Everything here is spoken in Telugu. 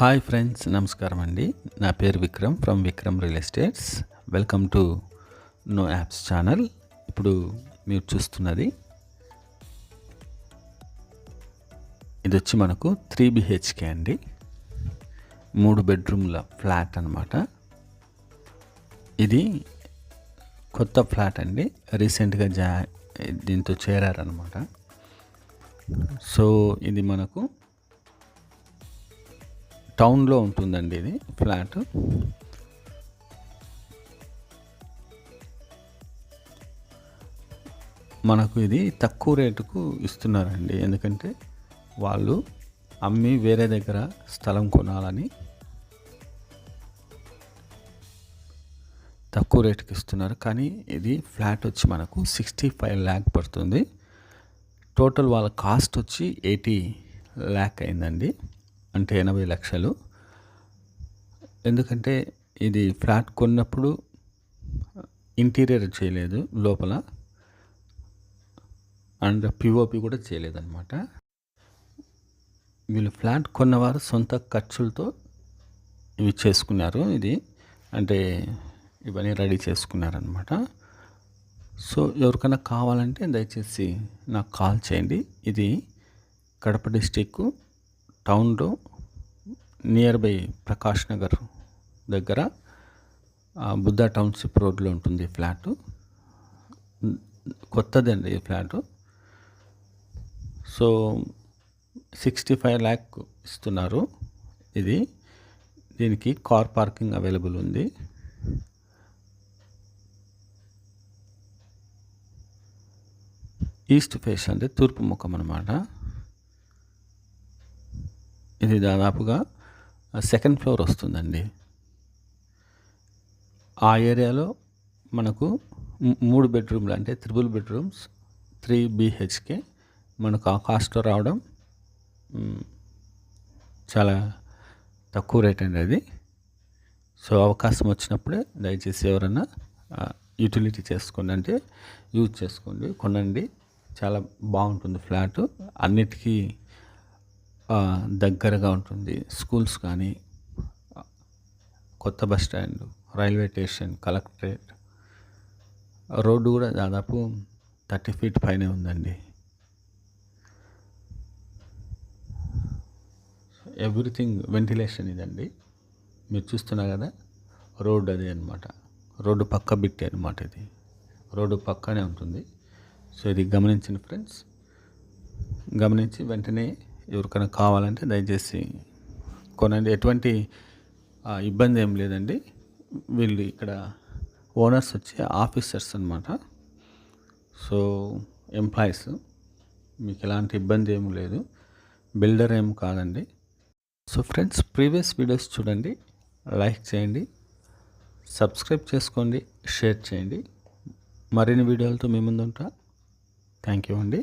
హాయ్ ఫ్రెండ్స్ నమస్కారం అండి. నా పేరు Vikram from Vikram real estates. Welcome to no apps channel. ఇప్పుడు మీరు చూస్తున్నది ఇది వచ్చి మనకు త్రీ బిహెచ్కే అండి. మూడు బెడ్రూమ్ల ఫ్లాట్ అనమాట ఇది కొత్త ఫ్లాట్ అండి. రీసెంట్గా జా దీంతో చేరారనమాట సో ఇది మనకు టౌన్లో ఉంటుందండి ఇది ఫ్లాట్. మనకు ఇది తక్కువ రేటుకు ఇస్తున్నారండి. ఎందుకంటే వాళ్ళు అమ్మి వేరే దగ్గర స్థలం కొనాలని తక్కువ రేటుకి ఇస్తున్నారు. కానీ ఇది ఫ్లాట్ వచ్చి మనకు సిక్స్టీ ఫైవ్ ల్యాక్ పడుతుంది. టోటల్ వాళ్ళ కాస్ట్ వచ్చి ఎయిటీ ల్యాక్ అయిందండి. అంటే ఎనభై లక్షలు. ఎందుకంటే ఇది ఫ్లాట్ కొన్నప్పుడు ఇంటీరియర్ చేయలేదు లోపల. అండ్ పిఓపి కూడా చేయలేదన్నమాట. వీళ్ళు ఫ్లాట్ కొన్నవారు సొంత ఖర్చులతో ఇవి చేసుకున్నారు ఇది. అంటే ఇవన్నీ రెడీ చేసుకున్నారనమాట సో ఎవరికైనా కావాలంటే దయచేసి నాకు కాల్ చేయండి. ఇది కడప డిస్టిక్ టౌన్లో నియర్ బై ప్రకాష్ నగర్ దగ్గర బుద్ధ టౌన్షిప్ రోడ్లో ఉంటుంది ఫ్లాట్. కొత్తదండి ఈ flat. So sixty five lakh ఇస్తున్నారు ఇది. దీనికి కార్ పార్కింగ్ అవైలబుల్ ఉంది. ఈస్ట్ ఫేస్ అంటే తూర్పు ముఖం అన్నమాట. ఇది దాదాపుగా సెకండ్ ఫ్లోర్ వస్తుందండి. ఆ ఏరియాలో మనకు మూడు బెడ్రూమ్లు అంటే త్రిబుల్ బెడ్రూమ్స్ త్రీ బీహెచ్కే మనకు ఆ కాస్ట్లో రావడం చాలా తక్కువ రేట్ అండి అది. సో అవకాశం వచ్చినప్పుడే దయచేసి ఎవరైనా యూటిలిటీ చేసుకోండి అంటే యూజ్ చేసుకోండి కొనండి. చాలా బాగుంటుంది ఫ్లాట్. అన్నిటికీ దగ్గరగా ఉంటుంది. స్కూల్స్ కానీ కొత్త bus stand railway station collectorate. Road కూడా దాదాపు థర్టీ ఫీట్ పైనే ఉందండి. ఎవ్రీథింగ్ వెంటిలేషన్ ఇదండి. మీరు చూస్తున్నారు కదా రోడ్డు అది అనమాట రోడ్డు పక్క బిట్టి అనమాట ఇది. రోడ్డు పక్కనే ఉంటుంది. సో ఇది గమనించిన ఫ్రెండ్స్. గమనించి వెంటనే ఎవరికైనా కావాలంటే దయచేసి కొనండి. ఎటువంటి ఇబ్బంది ఏం లేదండి. వీళ్ళు ఇక్కడ ఓనర్స్ వచ్చి ఆఫీసర్స్ అనమాట సో ఎంప్లాయీస్ మీకు ఎలాంటి ఇబ్బంది ఏం లేదు. బిల్డర్ ఏం కాదండి. సో ఫ్రెండ్స్ ప్రీవియస్ వీడియోస్ చూడండి లైక్ చేయండి సబ్స్క్రైబ్ చేసుకోండి షేర్ చేయండి. మరిన్ని వీడియోలతో మీ ముందు ఉంటా థ్యాంక్ యూ అండి.